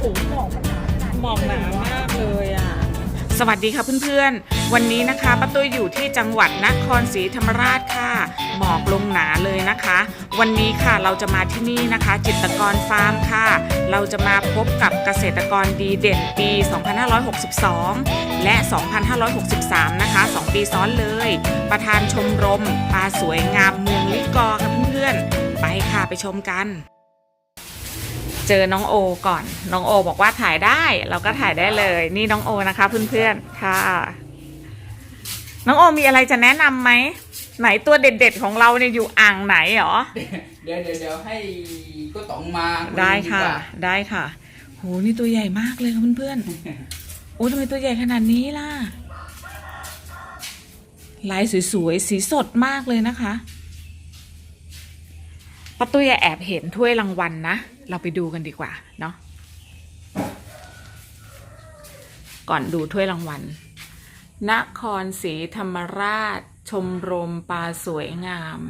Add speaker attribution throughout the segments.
Speaker 1: โอ้หมอกหนาขนาด
Speaker 2: หมอกหนามากเลยอะ สวัสดีค่ะเพื่อนๆ วันนี้นะคะป้าตุ้ยอยู่ที่จังหวัดนครศรีธรรมราชค่ะ หมอกลงหนาเลยนะคะ วันนี้ค่ะเราจะมาที่นี่นะคะ จิตรกรฟาร์มค่ะ เราจะมาพบกับเกษตรกรดีเด่นปี 2562 และ 2563 นะคะ 2 ปีซ้อนเลย ประธานชมรมปลาสวยงามเมืองลิกอค่ะเพื่อนๆ ไปค่ะไปชมกัน เจอน้องโอก่อน น้องโอบอกว่าถ่ายได้ เราก็ถ่ายได้เลย นี่น้องโอนะคะ เพื่อนๆ ค่ะ น้องโอมีอะไรจะแนะนำไหม ไหนตัวเด็ดๆของเราเนี่ยอยู่อ่างไหนหรอ
Speaker 3: เดี๋ยวเดี๋ยวเดี๋ยวให้ก็ต้องมาย
Speaker 2: ได้ค่ะ
Speaker 3: กว่า
Speaker 2: ได้ค่ะ โห นี่ตัวใหญ่มากเลยค่ะเพื่อนๆ โอ้ทำไมตัวใหญ่ขนาดนี้ล่ะ ลายสวยๆ สีสดมากเลยนะคะ ป้าตุ้ยแอบเห็นถ้วยรางวัลนะ เราไปดูกันดีกว่าเนาะ ก่อนดูถ้วยรางวัล นครศรีธรรมราช ชมรมปลาสวยงาม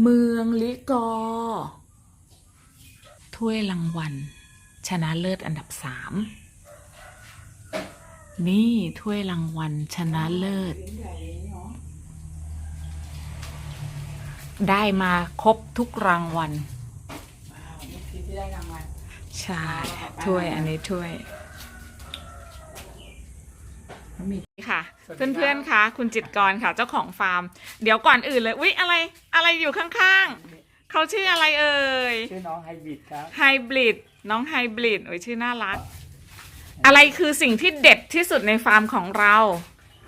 Speaker 2: เมืองลิกอ ถ้วยรางวัล ชนะเลิศอันดับสาม นี่ถ้วยรางวัลชนะเลิศ ได้มาครบทุกรางวัล
Speaker 3: ที่ได้รางวัล
Speaker 2: ใช่ถ้วยอันนี้ถ้วย
Speaker 3: มี
Speaker 2: ค่ะ
Speaker 3: สวัสดีครับ
Speaker 2: เพื่อนๆค่ะ คุณจิตรกรค่ะ เจ้าของฟาร์ม เดี๋ยวก่อนอื่นเลยอุ๊ยอะไรอะไรอยู่ข้างๆเขาชื่ออะไรเอ่ย
Speaker 3: ชื่อน้องไฮบริดครับ
Speaker 2: ไฮบริดน้องไฮบริดโอ้ยชื่อน่ารัก อะไรคือสิ่งที่เด็ดที่สุดในฟาร์มของเรา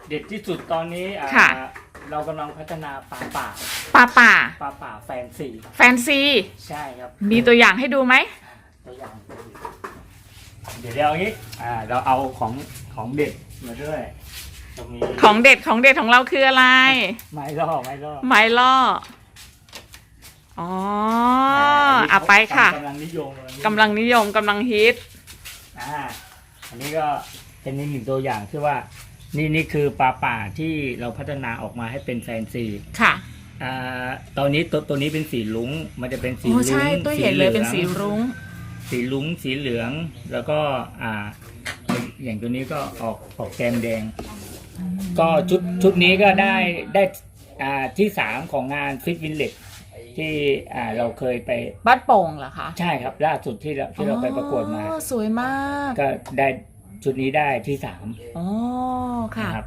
Speaker 4: เด็ดที่สุดตอนนี้อ่า
Speaker 2: ค่ะ
Speaker 4: เรากำลังพัฒนาปลาป่า
Speaker 2: ปลาป่า
Speaker 4: ปลาป่าแฟนซี
Speaker 2: แฟนซี
Speaker 4: ใช่ครับ
Speaker 2: มีตัวอย่างให้ดูไหม
Speaker 4: ตัวอย่างเดี๋ยวเดี๋ยวเอางี้อ่าเราเอาของของเด็ดมาด้วยตรงนี้
Speaker 2: ของเด็ดของเด็ดของเราคืออะไร
Speaker 4: ไม้ล่อไม้ล่อ
Speaker 2: ไม้ล่อ อ๋อเอาไปค่ะ
Speaker 4: กำลังนิยมเลย
Speaker 2: กำลังนิยมกำลังฮิต
Speaker 4: อ่าอันนี้ก็เป็นอีกหนึ่งตัวอย่างที่ว่า นี่นี่คือปลาป่าที่เราพัฒนาออกมาให้เป็นแฟนซี
Speaker 2: ค่ะ
Speaker 4: อ่าตอนนี้ตัวตัวนี้เป็นสีลุ้งมันจะเป็นสี
Speaker 2: โอ้
Speaker 4: ลุ้ง
Speaker 2: ใช่ตัวเห็นเลยเป็นสี
Speaker 4: หอง
Speaker 2: รุ้ง
Speaker 4: สีลุ้งสีเหลือง แล้วก็อ่า อย่างตัวนี้ก็ออกออกแกมแดง ก็ชุดชุดนี้ก็ได้ได้อ่าที่สามของงานฟิตวินเล e ที่อ่าเราเคยไป
Speaker 2: บ้านโป่งเหรอคะ
Speaker 4: ใช่ครับล่าสุดที่เราที่เราไปประกวดมา
Speaker 2: อ๋อสวยมาก
Speaker 4: ก็ได้ ชุดนี้ได้ที่สาม
Speaker 2: อ๋อค่ะ
Speaker 4: นะครับ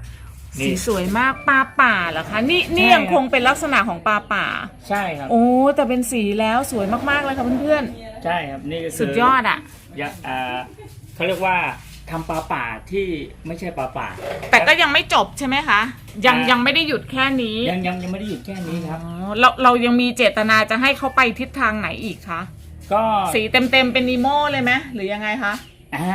Speaker 2: สี
Speaker 4: นี่
Speaker 2: สวยมากปลาป่าเหรอคะ นี่นี่
Speaker 4: ใช่
Speaker 2: ยังคงเป็นลักษณะของปลาป่า
Speaker 4: ใช่ครับ
Speaker 2: โอ้แต่เป็นสีแล้วสวยมากๆเลยค่ะเพื่อน
Speaker 4: ใช่ครับนี่ก็คือ
Speaker 2: ๆสุดยอดอะ
Speaker 4: ยะอ่าเขาเรียกว่าทำปลาป่าที่ไม่ใช่ปลาป่า
Speaker 2: แต่ก็ยังไม่จบใช่ไหมคะ ยัง
Speaker 4: อ่ายั
Speaker 2: ยังไม่ได้หยุดแค่นี้
Speaker 4: ยังยังยังไม่ได้หยุดแค่นี้ครับ
Speaker 2: อ๋อเราเรายังมีเจตนาจะให้เขาไปทิศทางไหนอีกคะ
Speaker 4: ก็
Speaker 2: สีเต็มเต็มๆเป็นนีโม่เลยไหมหรือยังไงคะ
Speaker 4: อ่า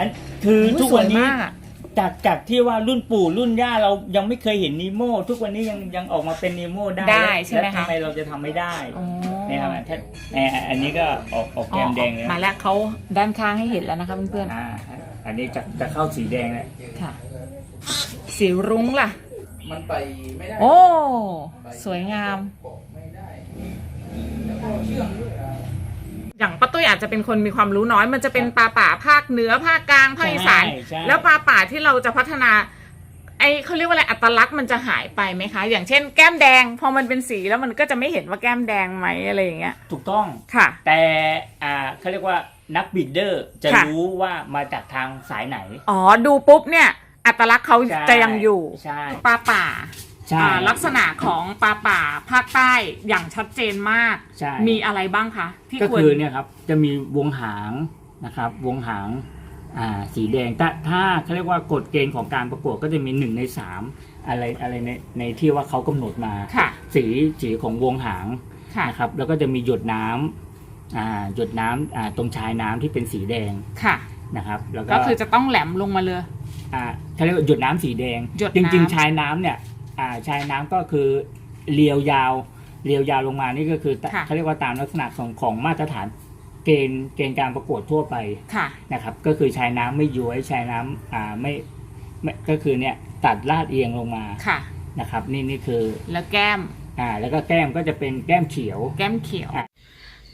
Speaker 4: อันคือ
Speaker 2: โอ้
Speaker 4: ทุก
Speaker 2: ส
Speaker 4: วั
Speaker 2: วนย
Speaker 4: นี้
Speaker 2: มากอะ
Speaker 4: จากจากที่ว่ารุ่นปู่รุ่นย่าเรายังไม่เคยเห็นนีโม่ทุกวันนี้ยังยังออกมาเป็นนีโม่ได้
Speaker 2: ได้
Speaker 4: แล้ว
Speaker 2: ใช่ไหม
Speaker 4: แล้ว
Speaker 2: คะ
Speaker 4: ทำไมเราจะทำไม่ได้
Speaker 2: อ๋อ
Speaker 4: เนี่ยครับถ้าเอ่ออันนี้ก็ออกออกแกมแดงเลย
Speaker 2: มาแล้วเขาด้านข้างให้เห็นแล้วนะคะเพื่อน
Speaker 4: อ่าอันนี้จะจะเข้าสีแดงแล้ว
Speaker 2: ๆค่ะ สีรุ้งล่ะ
Speaker 3: มันไปไม่ได้
Speaker 2: โอ้ สวยงาม
Speaker 3: ไม่ได้แล้วก็เชื่องด้วยอะ
Speaker 2: อย่างป้าตุ้ยอาจจะเป็นคนมีความรู้น้อย มันจะเป็นปลาป่าภาคเหนือภาคกลางภาคอีสาน
Speaker 4: ใช่ใช่
Speaker 2: แล้วปลาป่าที่เราจะพัฒนา ไอเขาเรียกว่าอะไรอัตลักษณ์มันจะหายไปไหมคะ อย่างเช่น แก้มแดง พอมันเป็นสีแล้วมันก็จะไม่เห็นว่าแก้มแดงไหมอะไรอย่างเงี้ย
Speaker 4: ถูกต้อง
Speaker 2: ค่ะ
Speaker 4: แต่อ่าเขาเรียกว่านักบิดเดอร์จะ
Speaker 2: ค่ะ
Speaker 4: รู้ว่ามาจากทางสายไหน
Speaker 2: อ๋อดูปุ๊บเนี่ย อัตลักษณ์เขา
Speaker 4: ใช่
Speaker 2: จะยังอยู่
Speaker 4: ใช่
Speaker 2: ปลาป่า
Speaker 4: ใช่
Speaker 2: อ่าลักษณะของปลาป่าภาคใต้อย่างชัดเจนมาก
Speaker 4: ใช่
Speaker 2: มีอะไรบ้างคะ ที่
Speaker 4: ก็
Speaker 2: ควร
Speaker 4: คือเนี่ยครับจะมีวงหางนะครับ วงหางอ่าสีแดงแต่ถ้าเขาเรียกว่ากฎเกณฑ์ของการประกวดก็จะมีหนึ่งในสามอะไรอะไรในในที่ว่าเขากำหนดมา
Speaker 2: ค่ะ
Speaker 4: สีสีของวงหาง
Speaker 2: ค่ะ
Speaker 4: นะครับ แล้วก็จะมีหยดน้ำอ่าหยดน้ำอ่าตรงชายน้ำที่เป็นสีแดง
Speaker 2: ค่ะ
Speaker 4: นะครับ แล้วก็
Speaker 2: ก็คือจะต้องแหลมลงมาเลย
Speaker 4: อ่าเขาเรียกว่าหยดน้ำสีแดง
Speaker 2: หยด
Speaker 4: จ
Speaker 2: น้ำ
Speaker 4: ริง ๆ ชายน้ำเนี่ย อ่าชายน้ำก็คือเรียวยาวเรียวยาวลงมานี่ก็คือต
Speaker 2: ค่ะ
Speaker 4: เขาเรียกว่าตามลักษณะของของมาตรฐานเกณฑ์เกณฑ์การประกวดทั่วไป
Speaker 2: ค่ะ
Speaker 4: นะครับ ก็คือชายน้ำไม่ย้วยชายน้ำอ่าไม่ไม่ก็คือเนี่ยตัดลาดเอียงลงมา
Speaker 2: ค่ะ
Speaker 4: นะครับ นี่นี่คือ
Speaker 2: แล้วแก้ม
Speaker 4: อ่าแล้วก็แก้มก็จะเป็นแก้มเขียว
Speaker 2: แก้มเขียว
Speaker 4: อะ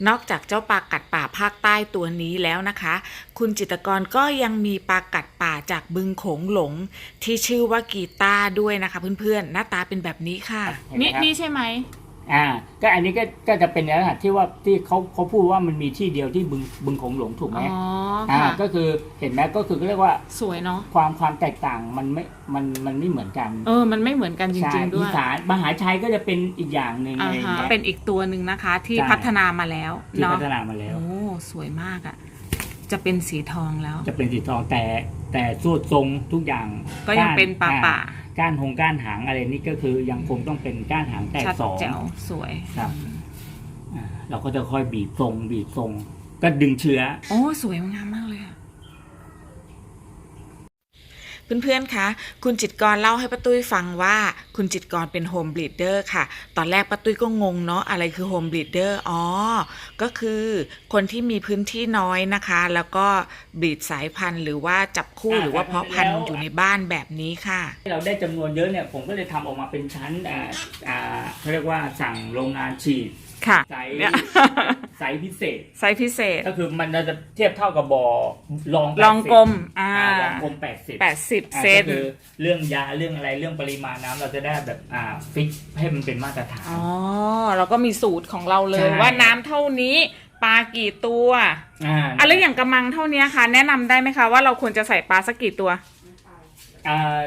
Speaker 2: นอกจากเจ้าปลากัดป่าภาคใต้ตัวนี้แล้วนะคะ คุณจิตรกรก็ยังมีปลากัดป่าจากบึงโขงหลง ที่ชื่อว่ากีตาร์ด้วยนะคะ เพื่อนๆ หน้าตาเป็นแบบนี้ค่ะ
Speaker 4: เห็นไหม
Speaker 2: นี่
Speaker 4: ครับ
Speaker 2: นี่ใช่ไหม
Speaker 4: อ่าก็อันนี้ก็ก็จะเป็นลักษณะที่ว่าที่เขาเขาพูดว่ามันมีที่เดียวที่บึงบึงโขงหลงถูกไหม
Speaker 2: อ๋อ
Speaker 4: อ่า
Speaker 2: ค่ะ
Speaker 4: ก็คือเห็นไหมก็คือเรียกว่า
Speaker 2: สวยเนาะ
Speaker 4: ความความแตกต่างมันไม่มันมันไม่เหมือนกัน
Speaker 2: เออ มันไม่เหมือนกันจ
Speaker 4: ใช่
Speaker 2: ริง ๆ ด้
Speaker 4: อี
Speaker 2: วย
Speaker 4: สานมหาชัยก็จะเป็นอีกอย่างหนึ่ง
Speaker 2: อ่า
Speaker 4: อะไรอย่าง
Speaker 2: ฮะ
Speaker 4: เงี้ย
Speaker 2: เป็นอีกตัวหนึ่งนะคะ ที่
Speaker 4: ใช่
Speaker 2: พัฒนามาแล้ว
Speaker 4: ที่
Speaker 2: เนาะ
Speaker 4: พัฒนามาแล้ว
Speaker 2: โอ้สวยมากอะ่ะ จะเป็นสีทองแล้ว
Speaker 4: จะเป็นสีทองแต่แต่สูตรทรงทุกอย่าง
Speaker 2: ก็ยังเป็นป่า
Speaker 4: ก้น
Speaker 2: ป่า
Speaker 4: ก้านหงก้านหางอะไรนี่ก็คือยังคงต้องเป็นก้านหางแตก
Speaker 2: ชัด
Speaker 4: สอง
Speaker 2: แจ๋วสวย
Speaker 4: ครับ อ่าเราก็จะค่อยบีบทรงบีบทรง ก็ดึงเชื้อ
Speaker 2: โอ้สวยงามมาก เลยอะเพื่อนๆ คะ คุณจิตรกรเล่าให้ป้าตุ้ยฟังว่า คุณจิตรกรเป็นโฮมบ e ดเดอร์ค่ะ ตอนแรกป้าตุ้ยก็งงเนาะ อะไรคือโฮมบ e ดเดอร์ อ๋อ ก็คือคนที่มีพื้นที่น้อยนะคะ แล้วก็บีดสายพันธุ์ หรือว่าจับคู่
Speaker 4: อ่า
Speaker 2: หรือว่าเพาะพันธุ์
Speaker 4: แล้ว
Speaker 2: อยู่ในบ้านแบบนี้ค่ะ
Speaker 4: ที่เราได้จำนวนเยอะเนี่ย ผมก็เลยทำออกมาเป็นชั้น อ่า อ่าเขาเรียกว่าสั่งโรงงานฉีด
Speaker 2: ค่ะ
Speaker 4: ไซส์
Speaker 2: เนี่ย
Speaker 4: ไซส์พิเศษ
Speaker 2: ไซส์พิเศษ
Speaker 4: ก็คือมันจะเทียบเท่ากับบ่อลอง
Speaker 2: ลองกลมอ่า
Speaker 4: ลองกลมแปดสิบ
Speaker 2: แปดสิบ
Speaker 4: อ่า
Speaker 2: เซน
Speaker 4: ก็คือเรื่องยาเรื่องอะไรเรื่องปริมาณน้ำเราจะได้แบบอ่าฟิกให้มันเป็นมาตรฐาน
Speaker 2: อ๋อเราก็มีสูตรของเราเลย
Speaker 4: ใช่
Speaker 2: ว่าน้ำเท่านี้ปลากี่ตัว
Speaker 4: อ่า
Speaker 2: อะแล้วอย่างกระมังเท่านี้ค่ะ แนะนำได้ไหมคะว่าเราควรจะใส่ปลาสักกี่ตัว
Speaker 4: อ่า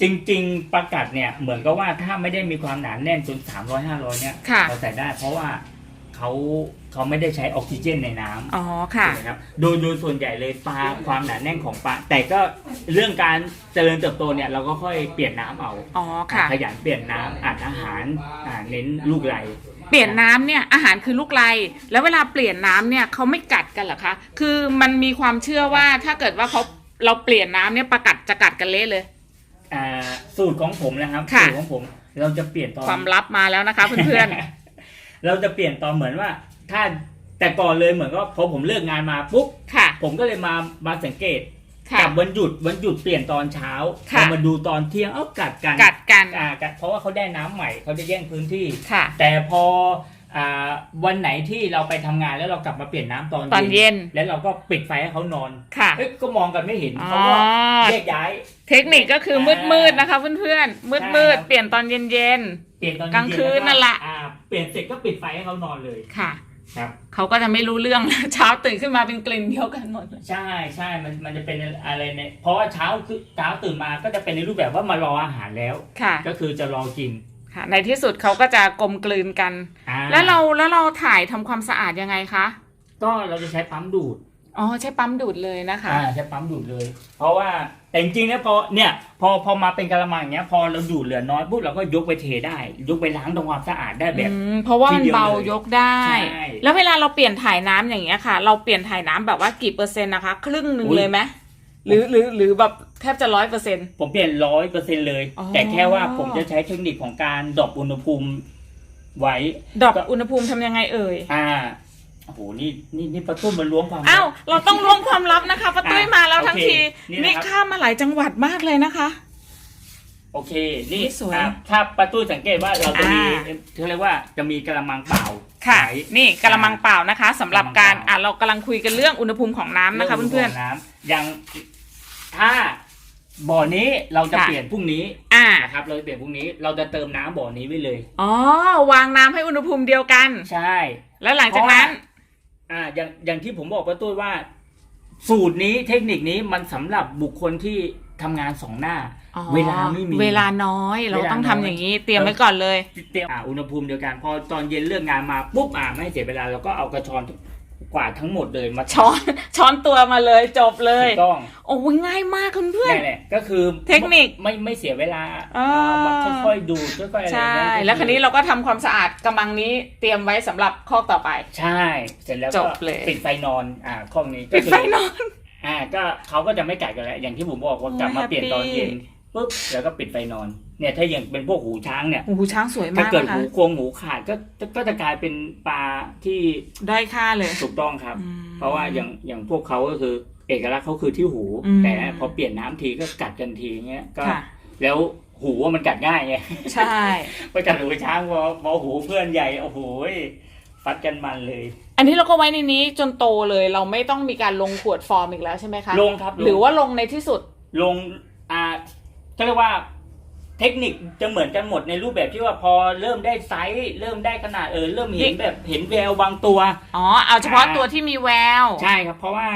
Speaker 4: จริง ๆ ประกัดเนี่ยเหมือนกับว่าถ้าไม่ได้มีความหนาแน่นจน300 500เนี่ย
Speaker 2: ค่ะ
Speaker 4: เราใส่ได้เพราะว่าเขาเขาไม่ได้ใช้ออกซิเจนในน้ำ
Speaker 2: อ๋อค่ะ
Speaker 4: ถูกไหมครับโดยโดยส่วนใหญ่เลยปลาความหนาแน่นของปลาแต่ก็เรื่องการเจริญเติบโตเนี่ยเราก็ค่อยเปลี่ยนน้ำเอา
Speaker 2: อ๋อค่ะ
Speaker 4: ขยันเปลี่ยนน้ำอ่านอาหารอ่าเน้นลูกไหล
Speaker 2: เปลี่ยนน้ำเนี่ยอาหารคือลูกไรแล้วเวลาเปลี่ยนน้ำเนี่ยเขาไม่กัดกันเหรอคะคือมันมีความเชื่อว่าถ้าเกิดว่าเขาเราเปลี่ยนน้ำเนี่ยประกัดจะกัดกันเละเลย
Speaker 4: อ่า สูตรของผมนะครับ
Speaker 2: ค่ะ
Speaker 4: สูตรของผม เราจะเปลี่ยนตอน
Speaker 2: ความลับมาแล้วนะคะ เพื่อน
Speaker 4: เราจะเปลี่ยนตอนเหมือนว่า ถ้าแต่ก่อนเลยเหมือนก็พอผมเลิกงานมาปุ๊บ
Speaker 2: ๆ ค่ะ
Speaker 4: ผมก็เลยมามาสังเกต
Speaker 2: ค่ะ
Speaker 4: กับวันหยุดวันหยุดเปลี่ยนตอนเช้า
Speaker 2: ค่ะ
Speaker 4: พอมาดูตอนเที่ยงเอ้ากัดกัน
Speaker 2: กัดกัน
Speaker 4: อ่ากัดเพราะว่าเขาได้น้ำใหม่เขาจะแย่งพื้นที่
Speaker 2: ค่ะ
Speaker 4: แต่พออ่า วันไหนที่เราไปทำงานแล้วเรากลับมาเปลี่ยนน้ำตอน
Speaker 2: ตอนเย็น
Speaker 4: แล้วเราก็ปิดไฟให้เขานอน
Speaker 2: ค่ะ
Speaker 4: เอ้ยก็มองกันไม่เห็น
Speaker 2: อ๋อ
Speaker 4: เขาก็แยกย้าย
Speaker 2: เทคนิคก็คือมืดมืดๆนะคะเพื่อนๆมืดมืด
Speaker 4: ใช่ครับ
Speaker 2: ๆเปลี่ยนตอนเย็น
Speaker 4: เปลี่ยนตอนเย็
Speaker 2: กลางคืนนั่นแหละ
Speaker 4: อ่าเปลี่ยนเสร็จก็ปิดไฟให้เขานอนเลย
Speaker 2: ๆค่ะ
Speaker 4: ครับ
Speaker 2: เขาก็จะไม่รู้เรื่องเช้าตื่นขึ้นมาเป็นกลิ่นเดียวกันหมดเลย
Speaker 4: ใช่ใช่มันมันจะเป็นอะไรเนี่ยเพราะว่าเช้าคือเช้าตื่นมาก็จะเป็นในรูปแบบว่ามารออาหารแล้ว
Speaker 2: ค่ะ
Speaker 4: ก็คือจะรอกิน
Speaker 2: ค่ะ ในที่สุดเขาก็จะกลมกลืนกัน
Speaker 4: อ่า
Speaker 2: แล้วเราแล้วเราถ่ายทำความสะอาดยังไงคะ
Speaker 4: ก็เราจะใช้ปั๊มดูด
Speaker 2: อ๋อใช้ปั๊มดูดเลยนะคะ
Speaker 4: อ่าใช้ปั๊มดูดเลย เพราะว่าแต่จริงๆเนี่ยพอเนี่ย พอพอมาเป็นกระมังอย่างเงี้ย พอเราดูดเหลือน้อยปุ๊บเราก็ยกไปเทได้ ยกไปล้างทำความสะอาดได้แบบ
Speaker 2: อืมเพราะว่ามัน
Speaker 4: ทีเดียว
Speaker 2: เบา
Speaker 4: เลย
Speaker 2: ยกได้
Speaker 4: ใช่
Speaker 2: แล้วเวลาเราเปลี่ยนถ่ายน้ำอย่างเงี้ยค่ะ เราเปลี่ยนถ่ายน้ำแบบว่ากี่เปอร์เซ็นต์นะคะ ครึ่งหนึ่ง
Speaker 4: อุ๊ย
Speaker 2: เลยไหม หรือหรือหรือแบบแทบจะร้อยเปอร์เซ็นต์
Speaker 4: ผมเปลี่ยนร้อยเปอร์เซ็นเลย
Speaker 2: อ๋อ
Speaker 4: แต่แค่ว่าผมจะใช้เทคนิคของการดรอปอุณหภูมิไว้
Speaker 2: ดรอป
Speaker 4: ก็
Speaker 2: อุณหภูมิทำยังไงเอ่ย
Speaker 4: อ่าโอ้โหนี่นี่นี่ประตุ้มมันล้วงความลับ
Speaker 2: อ้าว เราต้องล้วงความลับนะคะป้าตุ้ย
Speaker 4: อะ
Speaker 2: มาแล้วทั้ง
Speaker 4: โอเค
Speaker 2: ที
Speaker 4: นี่นะครับ
Speaker 2: นี่ข้ามมาหลายจังหวัดมากเลยนะคะ
Speaker 4: โอเค นี่
Speaker 2: นี่สวย
Speaker 4: อะถ้าประตุ้สังเกตว่าเราจะมี
Speaker 2: อ่า
Speaker 4: เขาเรียกว่าจะมีกระมังเปล่า
Speaker 2: ค่ะ
Speaker 4: ใช้
Speaker 2: นี่กระมังเปล่านะคะสำหรับการ
Speaker 4: กะละมังเปล่า
Speaker 2: อะเรากำลังคุยกันเรื่องอุณหภูมิของน้ำนะคะ
Speaker 4: รื่ง
Speaker 2: เพื่อน
Speaker 4: ขงน้ำอย่าง ถ้าบ่อนี้เราจะ
Speaker 2: ค่ะ
Speaker 4: เปลี่ยนพรุ่งนี้
Speaker 2: ๆอ่า
Speaker 4: นะครับ เราจะเปลี่ยนพรุ่งนี้เราจะเติมน้ำบ่อนี้ไว้เลย
Speaker 2: อ๋อ วางน้ำให้อุณหภูมิเดียวกัน
Speaker 4: ใช่
Speaker 2: แล้วหลังจากนั้น
Speaker 4: อ่าอย่างอย่างที่ผมบอกประตุ้ว่า สูตรนี้เทคนิคนี้มันสำหรับบุคคลที่ทำงานสองหน้า
Speaker 2: อ๋อ
Speaker 4: เวลาไม่มี
Speaker 2: เวลาน้อยเรา
Speaker 4: เวลา
Speaker 2: ต้องทำ
Speaker 4: น้อย
Speaker 2: อย่างนี้ เตรียมไว้ก่อนเลย
Speaker 4: เตรียมอ่าอุณหภูมิเดียวกัน พอตอนเย็นเลิกงานมาปุ๊บอ่าไม่ให้เสียเวลาเราก็เอากระชอน กวาดทั้งหมดเลยมา
Speaker 2: ช้อนช้อนตัวมาเลยจบเลย
Speaker 4: ถูกต้อง
Speaker 2: โอ้ยง่ายมากคุณเพื่อน
Speaker 4: นี่นแหละก็คือ
Speaker 2: เทคนิค
Speaker 4: ไม่ไม่เสียเวลา
Speaker 2: อ่า
Speaker 4: เอามาค่อยๆดูค่อยๆอะไร
Speaker 2: ใช่
Speaker 4: นะ
Speaker 2: แล้วคันนี้เราก็ทำความสะอาดกำมังนี้เตรียมไว้สำหรับข้อต่อไป
Speaker 4: ใช่เสร็จแล้ว
Speaker 2: จ
Speaker 4: ก็
Speaker 2: บเลย
Speaker 4: ปิดไฟนอนอ่าข้องนี้ก็
Speaker 2: ปิด
Speaker 4: คือ
Speaker 2: ไฟนอน
Speaker 4: อ่าก็เขาก็จะไม่กัดกันแล้วอย่างที่ผมบอกว่ากลับมา
Speaker 2: โอ้ย
Speaker 4: เปลี่ยนตอน
Speaker 2: happy
Speaker 4: เย็น ปุ๊บแล้วก็ปิดไฟนอน เนี่ยถ้าอย่างเป็นพวกหูช้างเนี่ย
Speaker 2: โอ้โหช้างสวย
Speaker 4: ถ้ามา
Speaker 2: ก
Speaker 4: เกิด
Speaker 2: นะคะ
Speaker 4: หูโครงหูขาดก็ก็ก็จะกลายเป็นปลาที่
Speaker 2: ได้ค่าเลย
Speaker 4: ถูกต้องครับ
Speaker 2: อืม
Speaker 4: เพราะว่าอย่างอย่างพวกเขาก็คือเอกลักษณ์เขาคือที่หู
Speaker 2: อืม
Speaker 4: แต่พอเปลี่ยนน้ำทีก็กัดกันทีเงี้ยก็
Speaker 2: ค่ะ
Speaker 4: แล้วหูว่ามันกัดง่ายไง
Speaker 2: ใช่
Speaker 4: ไปกัดหูช้างพอพอหูเพื่อนใหญ่โอ้โหฟัดกันมันเลย
Speaker 2: อันนี้เราก็ไว้ในนี้จนโตเลยเราไม่ต้องมีการลงขวดฟอร์มอีกแล้วใช่ไหมคะ
Speaker 4: ลงครับลง
Speaker 2: หรือว่าลงในที่สุด
Speaker 4: ลง อ่าก็เรียกว่าเทคนิคจะเหมือนกันหมดในรูปแบบที่ว่าพอเริ่มได้ไซส์เริ่มได้ขนาดเออเริ่มเห็นแบบเห็นแววบางตัว
Speaker 2: อ๋อ เอาเฉพาะ
Speaker 4: อ่า
Speaker 2: ตัวที่มีแวว
Speaker 4: ใช่ครับ เพราะว่า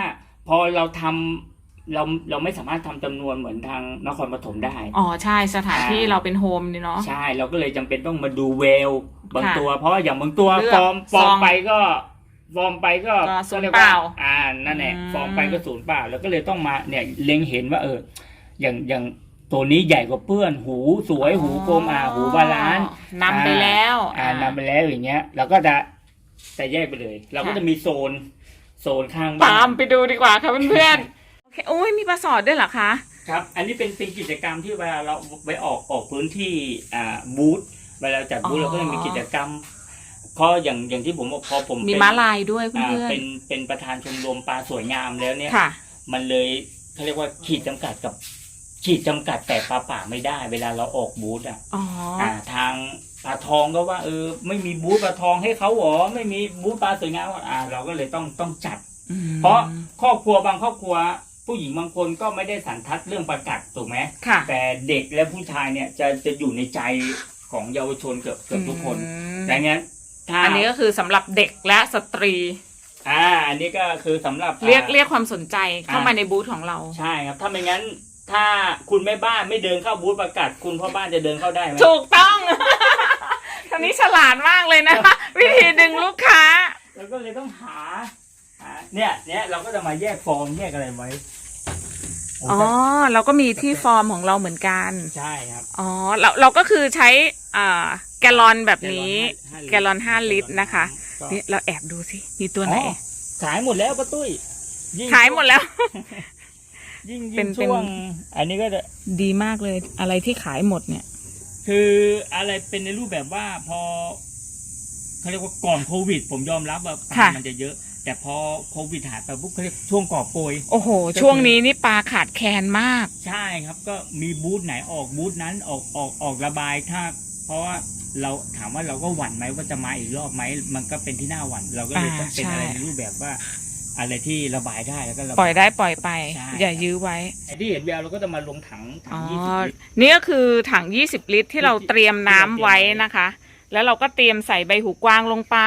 Speaker 4: พอเราทำเราเราไม่สามารถทำจำนวนเหมือนทางนครปฐมได้
Speaker 2: อ๋อใช่สถานที่
Speaker 4: อ่า
Speaker 2: เราเป็นโฮมนี่เนาะ
Speaker 4: ใช่เราก็เลยจำเป็นต้องมาดูเวลบาง
Speaker 2: ค่ะ
Speaker 4: ตัว เพราะว่าอย่างบางตัว
Speaker 2: เลือก
Speaker 4: ฟอร์มฟอร์ม
Speaker 2: ซอง
Speaker 4: ไปก็ฟอร์มไปก็
Speaker 2: ก็ศูนย์
Speaker 4: รียก
Speaker 2: เปล่า
Speaker 4: อ่านั่นแหละ
Speaker 2: อืม
Speaker 4: ฟอร์มไปก็ศูนย์เปล่า แล้วก็เลยต้องมาเนี่ยเล็งเห็นว่าเอออย่างอย่าง ตัวนี้ใหญ่กว่าเพื่อน หูสวยหูกลมอ่าหูบาลานซ์
Speaker 2: นำไปแล้ว
Speaker 4: อ่านำไปแล้วอย่างเงี้ยเราก็จะจะแยกไปเลย เราก็
Speaker 2: ค่ะ
Speaker 4: จะมีโซน โซนข้างบ้า
Speaker 2: ตาม
Speaker 4: น
Speaker 2: ไปดูดีกว่าค่ะเพื่อนๆโอเคโอ้ยมีปลาสอดด้วยเหรอคะ
Speaker 4: ครับ อันนี้เป็นเป็นกิจกรรมที่เวลาเราไปออกออกพื้นที่อ่าบูธเวลาจัดบูธ
Speaker 2: อ๋อ
Speaker 4: เราก็จะมีกิจกรรมเพราะอย่างอย่างที่ผมบอกพอผม
Speaker 2: มี
Speaker 4: เป็น
Speaker 2: ม้าลายด้วย
Speaker 4: อ่า
Speaker 2: เพื่อน
Speaker 4: เป็นเป็นประธานชมรมปลาสวยงามแล้วเนี่ย
Speaker 2: ๆค่ะ
Speaker 4: มันเลยเขาเรียกว่าขีดจำกัดกับ ขีดจำกัดแต่ปลาป่าไม่ได้ เวลาเราออกบูธอะ
Speaker 2: อ๋อ
Speaker 4: อ่าทางปลาทองก็ว่า เออ ไม่มีบูธปลาทองให้เขาเหรอไม่มีบูธปลาสวยงามอ่า เราก็เลยต้องต้องจัด
Speaker 2: อืม
Speaker 4: เพราะครอบครัวบางครอบครัว ผู้หญิงบางคนก็ไม่ได้สันทัดเรื่องประกัดถูกไหม
Speaker 2: ค่ะ
Speaker 4: แต่เด็กและผู้ชายเนี่ยจะจะอยู่ในใจของเยาวชนเกือบเกือบทุกคน
Speaker 2: อืม
Speaker 4: ดังนั้นถ้า
Speaker 2: อันนี้ก็คือสำหรับเด็กและสตรี
Speaker 4: อ่าอันนี้ก็คือสำหรับ
Speaker 2: เรียก
Speaker 4: อ่า
Speaker 2: เรียกความสนใจเข้า
Speaker 4: อ่าม
Speaker 2: มาในบูธของเรา
Speaker 4: ใช่ครับ ถ้าไม่งั้น ถ้าคุณแม่บ้านไม่เดินเข้าบูธประกาศ คุณพ่อบ้านจะเดินเข้าได้ไหม
Speaker 2: ถูกต้องท่านนี้ฉลาดมากเลยนะคะวิธีดึงลูกค้า
Speaker 4: เราก็เลยต้องหาหาเนี่ยเนี่ยเราก็จะมาแยกฟองแยกอะไรไว้
Speaker 2: อ๋อ เราก็มีที่ฟอร์มของเราเหมือนกัน
Speaker 4: ใช่ครับ
Speaker 2: อ๋อ เราเราก็คือใช้อ่าแกลลอนแบบนี้ แกลลอนห้าลิตรนะคะ
Speaker 4: ก็
Speaker 2: นี่เราแอบดูสิ มีตัวไหน
Speaker 4: อ๋อขายหมดแล้วป้าตุ้ยง
Speaker 2: ขายหมดแล้ว
Speaker 4: ยิ่ง
Speaker 2: เป็
Speaker 4: ยิ่
Speaker 2: น
Speaker 4: ง
Speaker 2: เป็น
Speaker 4: ช่วง อันนี้ก็จะ
Speaker 2: ดีมากเลยอะไรที่ขายหมดเนี่ย
Speaker 4: คืออะไรเป็นในรูปแบบว่าพอเขาเรียกว่าก่อนโควิด ผมยอมรับว่าปลา
Speaker 2: ค่ะ
Speaker 4: มันจะเยอะ แต่พอโควิดหายไปปุ๊บเขาเรียกช่วงกอบโกย
Speaker 2: โอ้โห
Speaker 4: ก็คือ
Speaker 2: ช่วงนี้นี่ปลาขาดแคลนมาก
Speaker 4: ใช่ครับก็มีบูธไหนออกบูธนั้นออกออกออกระบายถ้า เพราะว่าเราถามว่าเราก็หวั่นไหมว่าจะมาอีกรอบไหมมันก็เป็นที่น่าหวั่นเราก็เลย
Speaker 2: อ่า
Speaker 4: ต้องเป็นอะไร
Speaker 2: ใช่
Speaker 4: ในรูปแบบว่า อะไรที่ระบายได้แล้วก็ระ
Speaker 2: ปล่
Speaker 4: บา
Speaker 2: อยยได้ปล่อยไป
Speaker 4: ใช่
Speaker 2: อย่ายื้อไว้
Speaker 4: ไอ้ที่เห็นแววเราก็จะมาลงถังถั
Speaker 2: อ๋
Speaker 4: ง
Speaker 2: อ
Speaker 4: ยี่สิบลิตร
Speaker 2: นี่ก็คือถัง 20 ลิตรที่เราเตรียมน้ำไว้นะคะ แล้วเราก็เตรียมใส่ใบหูกวางลงไป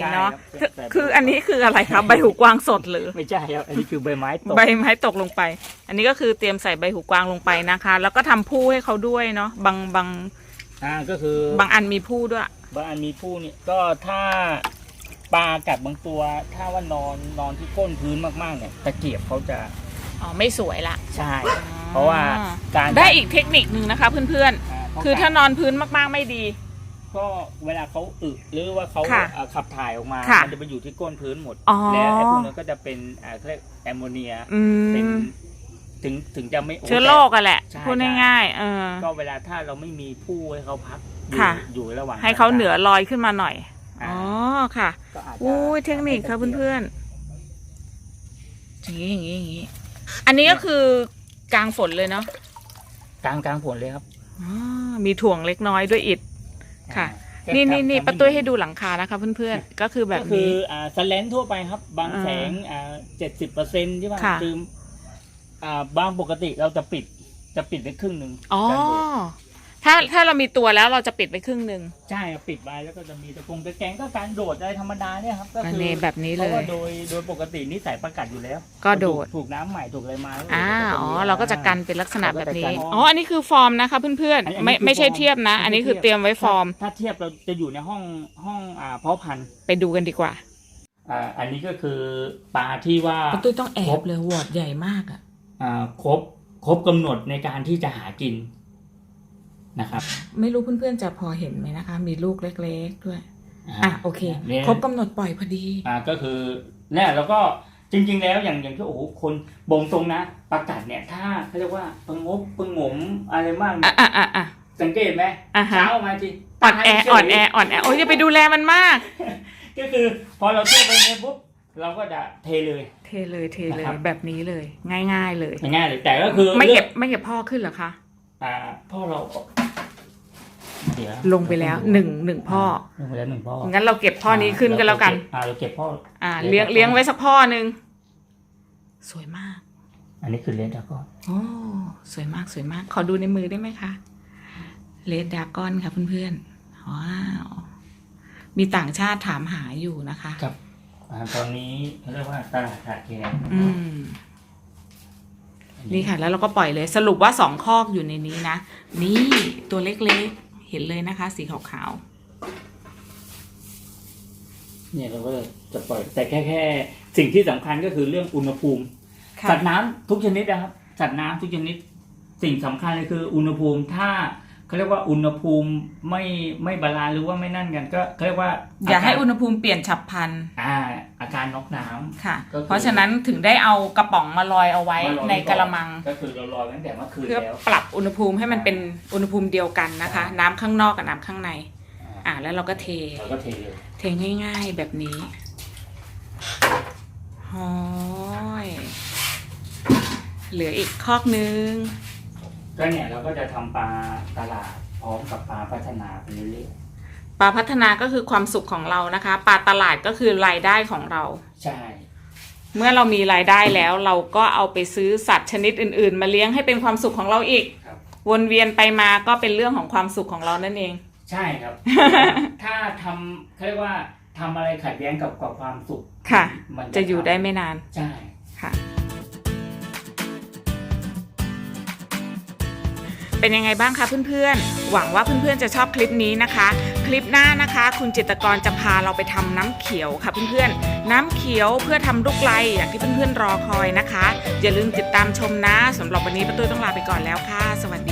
Speaker 4: ใช่
Speaker 2: เนาะ
Speaker 4: ครับ
Speaker 2: คือคืออันนี้คืออะไรครับ ใบหูกวางสดหรือ
Speaker 4: ไม่ใช่ครับอันนี้คือใบไม้ตก
Speaker 2: ใบไม้ตกลงไป อันนี้ก็คือเตรียมใส่ใบหูกวางลงไปนะคะ แล้วก็ทำผู้ให้เขาด้วยเนาะ บางบาง
Speaker 4: อ่าก็คือ
Speaker 2: บางอันมีผู้ด้วย
Speaker 4: บางอันมีผู้นี่ก็ถ้า ปลากัดบางตัวถ้าว่านอนนอนที่ก้นพื้นมากๆเนี่ยตะเกียบเขาจะ
Speaker 2: อ๋อไม่สวยละ
Speaker 4: ใช่ เพราะว่าการ
Speaker 2: ได้อีกเทคนิคหนึ่งนะคะเพื่อนา
Speaker 4: เพระ
Speaker 2: ๆคือถ้านอนพื้นมากๆไม่ดี
Speaker 4: ก็เวลาเขาอึหรือว่าเขา
Speaker 2: ค่ะ
Speaker 4: เอ่อขับถ่ายออกมา
Speaker 2: ค่ะ
Speaker 4: มันจะไปอยู่ที่ก้นพื้นหมด
Speaker 2: อ๋อ
Speaker 4: แล้วไอ้พวกนั้นก็จะเป็นอ่าเขาเรียกแอมโมเนีย
Speaker 2: อื
Speaker 4: เป็น
Speaker 2: ม
Speaker 4: ถึงถึงจะไม่
Speaker 2: เชื้อโรคอะแหละ
Speaker 4: ใช่
Speaker 2: พูดง่ายๆเออ
Speaker 4: ก็เวลาถ้าเราไม่มีผู้ให้เขาพักอยู่
Speaker 2: ค่ะ
Speaker 4: อยู่ระหว่าง
Speaker 2: ให้เขาเหนือลอยขึ้นมาหน่อย
Speaker 4: อ่า
Speaker 2: อ๋อค่ะ
Speaker 4: ก็อาจจะ
Speaker 2: อุ้ยเทคนิคค่ะเพื่อนๆอย่างนี้อย่างนี้อย่างนี้อันนี้ก็คือกลางฝนเลยเนาะ
Speaker 4: กลางกลางผลเลยครับ
Speaker 2: อ๋อมีถ่วงเล็กน้อยด้วยอิฐ ค่ะ
Speaker 4: อ่า
Speaker 2: นี่นี่นี่
Speaker 4: ทำ
Speaker 2: ป้าตุ้ยให้ดูหลังคานะคะเพื่อนๆก็คือแบบ
Speaker 4: ก็คือ
Speaker 2: นี้
Speaker 4: อ่าสแลนทั่วไปครับ บาง
Speaker 2: อ่า
Speaker 4: แสงอ่าเจ็ดสิบเปอร์เซ็นที่ว่า
Speaker 2: ค่ะ
Speaker 4: คืออ่าบางปกติเราจะปิดจะปิดไปครึ่งหนึ่ง
Speaker 2: อ๋อ
Speaker 4: การโดด
Speaker 2: ถ้าถ้าเรามีตัวแล้วเราจะปิดไปครึ่งหนึ่ง
Speaker 4: ใช่ครับปิดไว้แล้วก็จะมีตะกงตะแกรงก็การโดดอะไรธรรมดาเนี่ยครับก็
Speaker 2: อัน
Speaker 4: คือ
Speaker 2: นี้แบบนี้
Speaker 4: เพ
Speaker 2: เล
Speaker 4: ราะว่ายโดยโดยปกตินิสัยประกัดอยู่แล้ว
Speaker 2: ก็โดด
Speaker 4: ถูกน้ำใหม่ถูกอะไรมา
Speaker 2: อ่า
Speaker 4: ก็จะ
Speaker 2: อ๋อ
Speaker 4: มี
Speaker 2: เราก็จะกันเป็นลักษณะแบบนี้
Speaker 4: เราก็จะกัน
Speaker 2: อ๋อ อันนี้คือฟอร์มนะคะเพื่อน
Speaker 4: อันนี้
Speaker 2: ๆไม่
Speaker 4: คือ
Speaker 2: ไม่ใช่
Speaker 4: ฟอร์ม
Speaker 2: เทียบนะ อันนี้คือเตรียมไว้ฟอร์ม
Speaker 4: ถ้าเทียบเราจะอยู่ในห้องห้องอ่าเพาะพันธุ์
Speaker 2: ไปดูกันดีกว่า
Speaker 4: อ่าอันนี้ก็คือปลาที่ว่า
Speaker 2: ป้าตุ้ยต้องแอ
Speaker 4: คร
Speaker 2: บบเลยวอร์ดใหญ่มากอะ
Speaker 4: อ่าครบครบกำหนดในการที่จะหากิน นะครับ
Speaker 2: ไม่รู้เพื่อนๆจะพอเห็นไหมนะคะ มีลูกเล็กๆด้วยอะโอเค
Speaker 4: เนี่ย
Speaker 2: ครบกำหนดปล่อยพอดี
Speaker 4: อ่าก็คือเนี่ยแล้วก็จริง ๆ แล้วอย่างอย่างที่โอ้โหคนบ่งตรงนะประกาศเนี่ย ถ้าเขาเรียกว่าประงบประหงมอะไรมาก
Speaker 2: อะอะอะอะ
Speaker 4: สังเกตไหม
Speaker 2: อะฮะ
Speaker 4: เช้ามาที
Speaker 2: อ่อนแอ
Speaker 4: ตายเฉย
Speaker 2: อ่อนแออ่อนแอโอ้ยอย่าไปดูแลมันมาก
Speaker 4: ก็คือพอเราเทียบไปเนี่ยปุ๊บเราก็จะเทเลย
Speaker 2: เทเลยเทเลย
Speaker 4: นะครับ
Speaker 2: แบบนี้เลย ง่าย ๆ เลย
Speaker 4: ง่ายๆเลยแต่ก็คือ
Speaker 2: ไม่เก็บ
Speaker 4: ลือ
Speaker 2: ไม่เก็บพ่อขึ้นเหรอคะ
Speaker 4: อ่าพ่อเราเสีย
Speaker 2: ลงไปแล้วหนึ่งหนึ่งพ่อ
Speaker 4: ลงไปแล้วหนึ่งพ่อ
Speaker 2: งั้นเราเก็บพ่อนี้ขึ้นก็แล้วกัน
Speaker 4: อ่าเราเก็บพ่อ
Speaker 2: อ่าเลี้ยงเลี้ยงไว้สักพ่อหนึ่งสวยมาก
Speaker 4: อันนี้คือเลนดาก้อน
Speaker 2: โอ้สวยมากสวยมาก ขอดูในมือได้ไหมคะเลดดากอนค่ะเพื่อนๆว้าวมีต่างชาติถามหาอยู่นะคะ
Speaker 4: ครับอ่าตอนนี้เขาเรียกว่าตลาดขาดแคลน
Speaker 2: อืมนี่ค่ะ แล้วเราก็ปล่อยเลยสรุปว่าสองคอกอยู่ในนี้นะ นี่ตัวเล็กๆ เห็นเลยนะคะ สีขาว
Speaker 4: เนี่ยเราก็จะปล่อยแต่แค่แค่สิ่งที่สำคัญก็คือเรื่องอุณหภูมิ
Speaker 2: ๆค่ะ
Speaker 4: สัตว์น้ำทุกชนิดนะครับสัตว์น้ำทุกชนิด สิ่งสำคัญเลยคืออุณหภูมิถ้า เขาเรียกว่าอุณหภูมิไม่ไม่บาลานซ์หรือว่าไม่นั่นกันก็เขาเรียกว่า
Speaker 2: อย่าให้
Speaker 4: กร
Speaker 2: อุณหภูมิเปลี่ยนฉับพลัน
Speaker 4: อ่าอาการน็อกน้ำ
Speaker 2: ค่ะ
Speaker 4: ก็คือ
Speaker 2: เพราะฉะนั้นถึงได้เอากระป๋องมาลอยเอาไว้
Speaker 4: มาลอย
Speaker 2: ในกระมัง
Speaker 4: ก็คือเรารอตั้งแต่เมื่อคืน
Speaker 2: เพื่อ
Speaker 4: แล้ว
Speaker 2: ปรับอุณหภูมิให้มันเป็นอุณหภูมิเดียวกันนะคะ น้ำข้างนอกกับน้ำข้างใน อ่าแล้วเราก็เท
Speaker 4: เราก็เทเลย
Speaker 2: เทง่ายๆแบบนี้หอยเหลืออีกคอกนึง
Speaker 4: ก็เนี่ยเราก็จะทำปลาตลาดพร้อมกับปลาพัฒนาไปเรื่อย
Speaker 2: ปลาพัฒนาก็คือความสุขของเรานะคะปลาตลาดก็คือรายได้ของเรา
Speaker 4: ๆใช่
Speaker 2: เมื่อเรามีรายได้แล้วเราก็เอาไปซื้อสัตว์ชนิดอื่น ๆ มาเลี้ยงให้เป็นความสุขของเราอีก
Speaker 4: ครับ
Speaker 2: วนเวียนไปมาก็เป็นเรื่องของความสุขของเรานั่นเอง
Speaker 4: ใช่ครับ ถ้าทำเขาเรียกว่าทำอะไรขัดแย้งกับกับความสุข
Speaker 2: ค่ะ
Speaker 4: มัน
Speaker 2: จะอยู่ได้ไม่นาน
Speaker 4: ใช่
Speaker 2: เป็นยังไงบ้างคะเพื่อนๆ หวังว่าเพื่อนๆจะชอบคลิปนี้นะคะ คลิปหน้านะคะ คุณจิตกรจะพาเราไปทำน้ำเขียวค่ะเพื่อนๆ น้ำเขียวเพื่อทำลูกไลอย่างที่เพื่อนๆรอคอยนะคะ อย่าลืมติดตามชมนะสำหรับวันนี้ป้าตุ้ยต้องลาไปก่อนแล้วค่ะ สวัสดี